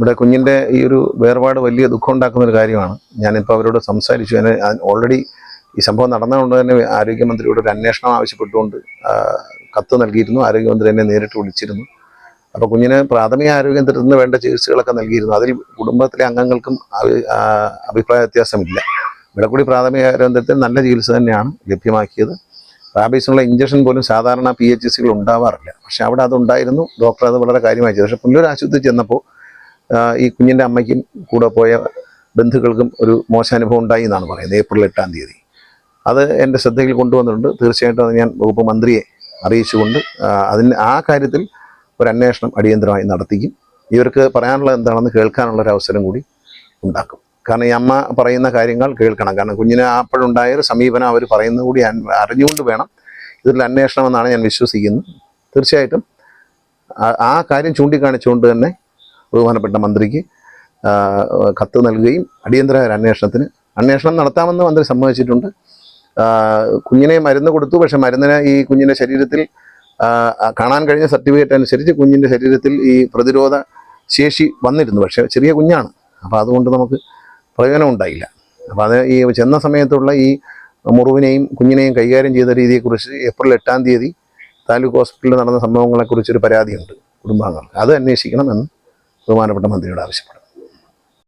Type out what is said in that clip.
ഇവിടെ കുഞ്ഞിന്റെ ഈ ഒരു വേർപാട് വലിയ ദുഃഖം ഉണ്ടാക്കുന്ന ഒരു കാര്യമാണ്. ഞാനിപ്പോൾ അവരോട് സംസാരിച്ചു. എന്നെ ഓൾറെഡി ഈ സംഭവം നടന്നതുകൊണ്ട് തന്നെ ആരോഗ്യമന്ത്രിയോട് ഒരു അന്വേഷണം ആവശ്യപ്പെട്ടുകൊണ്ട് കത്ത് നൽകിയിരുന്നു. ആരോഗ്യമന്ത്രി എന്നെ നേരിട്ട് വിളിച്ചിരുന്നു. അപ്പോൾ കുഞ്ഞിന് പ്രാഥമിക ആരോഗ്യം തരുന്ന വേണ്ട ചികിത്സകളൊക്കെ നൽകിയിരുന്നു. അതിൽ കുടുംബത്തിലെ അംഗങ്ങൾക്കും അഭിപ്രായ വ്യത്യാസമില്ല. ഇവിടെ കൂടി പ്രാഥമിക ആരോഗ്യത്തിൽ നല്ല ചികിത്സ തന്നെയാണ് ലഭ്യമാക്കിയത്. റാബീസിനുള്ള ഇഞ്ചക്ഷൻ പോലും സാധാരണ പി എച്ച് സികൾ ഉണ്ടാവാറില്ല. പക്ഷേ അവിടെ അതുണ്ടായിരുന്നു ഡോക്ടർ അത് വളരെ കാര്യമായി ചെയ്തു. പക്ഷേ പുല്ലൂർ ആശുപത്രി ചെന്നപ്പോൾ ഈ കുഞ്ഞിന്റെ അമ്മയ്ക്കും കൂടെ പോയ ബന്ധുക്കൾക്കും ഒരു മോശം അനുഭവം ഉണ്ടായി എന്നാണ് പറയുന്നത് ഏപ്രിൽ എട്ടാം തീയതി. അത് എന്റെ ശ്രദ്ധയിൽ കൊണ്ടുവന്നിട്ടുണ്ട്. തീർച്ചയായിട്ടും അത് ഞാൻ വകുപ്പ് മന്ത്രിയെ അറിയിച്ചുകൊണ്ട് അതിന് ആ കാര്യത്തിൽ ഒരു അന്വേഷണം അടിയന്തരമായി നടത്തിക്കും. ഇവർക്ക് പറയാനുള്ളത് എന്താണെന്ന് കേൾക്കാനുള്ള ഒരു അവസരം കൂടി ഉണ്ടാക്കും. കാരണം ഈ അമ്മ പറയുന്ന കാര്യങ്ങൾ കേൾക്കണം. കാരണം കുഞ്ഞിന് അപ്പോഴുണ്ടായ ഒരു സമീപനം അവർ പറയുന്നത് കൂടി അറിഞ്ഞുകൊണ്ട് വേണം ഇതിൽ അന്വേഷണം എന്നാണ് ഞാൻ വിശ്വസിക്കുന്നത്. തീർച്ചയായിട്ടും ആ കാര്യം ചൂണ്ടിക്കാണിച്ചുകൊണ്ട് തന്നെ ബഹുമാനപ്പെട്ട മന്ത്രിക്ക് കത്ത് നൽകുകയും അടിയന്തര അന്വേഷണത്തിന് അന്വേഷണം നടത്താമെന്ന് മന്ത്രി സമ്മതിച്ചിട്ടുണ്ട്. കുഞ്ഞിനെ മരുന്ന് കൊടുത്തു. പക്ഷെ മരുന്നിന് ഈ കുഞ്ഞിന്റെ ശരീരത്തിൽ കാണാൻ കഴിഞ്ഞ സർട്ടിഫിക്കറ്റ് അനുസരിച്ച് കുഞ്ഞിന്റെ ശരീരത്തിൽ ഈ പ്രതിരോധ ശേഷി വന്നിരുന്നു. പക്ഷേ ചെറിയ കുഞ്ഞാണ്. അപ്പോൾ അതുകൊണ്ട് നമുക്ക് പ്രയോജനം ഉണ്ടായില്ല. അപ്പോൾ അത് ഈ ചെന്ന സമയത്തുള്ള ഈ മുറിവിനെയും കുഞ്ഞിനെയും കൈകാര്യം ചെയ്ത രീതിയെക്കുറിച്ച് ഏപ്രിൽ എട്ടാം തീയതി താലൂക്ക് ഹോസ്പിറ്റലിൽ നടന്ന സംഭവങ്ങളെക്കുറിച്ചൊരു പരാതിയുണ്ട് കുടുംബാംഗങ്ങൾക്ക്. അത് അന്വേഷിക്കണമെന്ന് ബഹുമാനപ്പെട്ട മന്ത്രിയോട് ആവശ്യപ്പെടും